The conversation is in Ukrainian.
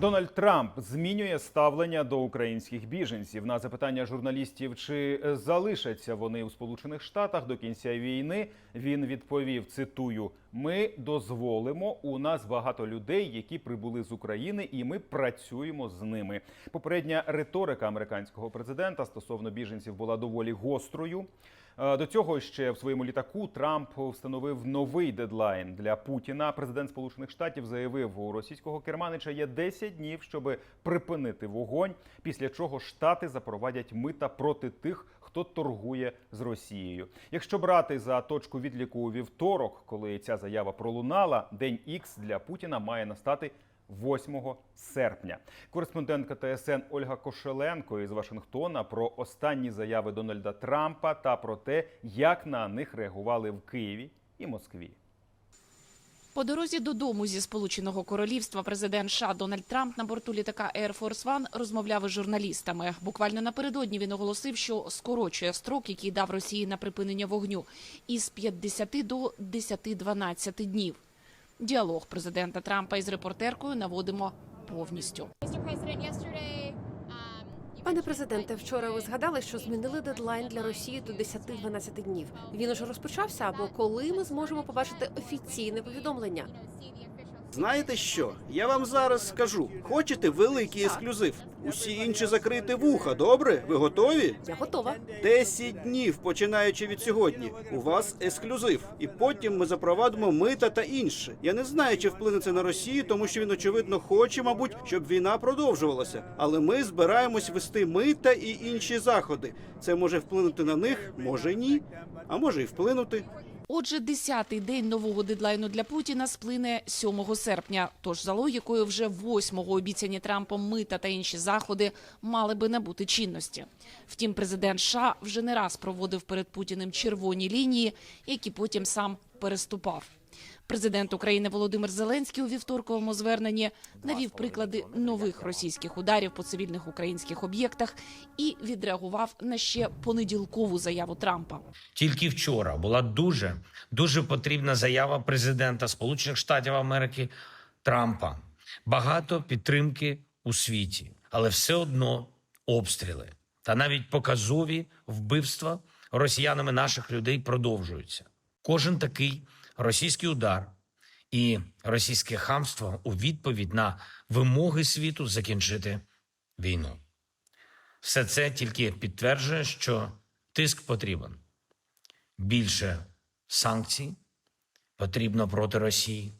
Дональд Трамп змінює ставлення до українських біженців. На запитання журналістів, чи залишаться вони у Сполучених Штатах до кінця війни, він відповів: цитую: Ми дозволимо. У нас багато людей, які прибули з України, і ми працюємо з ними. Попередня риторика американського президента стосовно біженців була доволі гострою. Е, До цього ще в своєму літаку Трамп встановив новий дедлайн для Путіна. Президент Сполучених Штатів заявив, у російського керманича є 10 днів, щоб припинити вогонь. Після чого штати запровадять мита проти тих, хто торгує з Росією. Якщо брати за точку відліку у вівторок, коли ця заява пролунала, день Ікс для Путіна має настати 8 серпня. Кореспондентка ТСН Ольга Кошеленко із Вашингтона про останні заяви Дональда Трампа та про те, як на них реагували в Києві і Москві. По дорозі додому зі Сполученого Королівства президент США Дональд Трамп на борту літака Air Force One розмовляв із журналістами. Буквально напередодні він оголосив, що скорочує строк, який дав Росії на припинення вогню, із 50 до 10-12 днів. Діалог президента Трампа із репортеркою наводимо повністю. Пане президенте, вчора ви згадали, що змінили дедлайн для Росії до 10-12 днів. Він уже розпочався. Або коли ми зможемо побачити офіційне повідомлення? Знаєте що? Я вам зараз скажу. Хочете великий ексклюзив? Усі інші закрити вуха, добре? Ви готові? Я готова. 10 днів, починаючи від сьогодні. У вас ексклюзив. І потім ми запровадимо мита та інше. Я не знаю, чи вплине це на Росію, тому що він очевидно хоче, мабуть, щоб війна продовжувалася. Але ми збираємось вести мита і інші заходи. Це може вплинути на них, може ні, а може і вплинути. Отже, десятий день нового дедлайну для Путіна сплине 7 серпня. Тож, за логікою, вже 8-го обіцяні Трампом мита та інші заходи мали би набути чинності. Втім, президент США вже не раз проводив перед Путіним червоні лінії, які потім сам переступав. Президент України Володимир Зеленський у вівторковому зверненні навів приклади нових російських ударів по цивільних українських об'єктах і відреагував на ще понеділкову заяву Трампа. Тільки вчора була дуже дуже потрібна заява президента Сполучених Штатів Америки Трампа. Багато підтримки у світі, але все одно обстріли та навіть показові вбивства росіянами наших людей продовжуються. Кожен такий російський удар і російське хамство у відповідь на вимоги світу закінчити війну. Все це тільки підтверджує, що тиск потрібен більше санкцій потрібно проти Росії,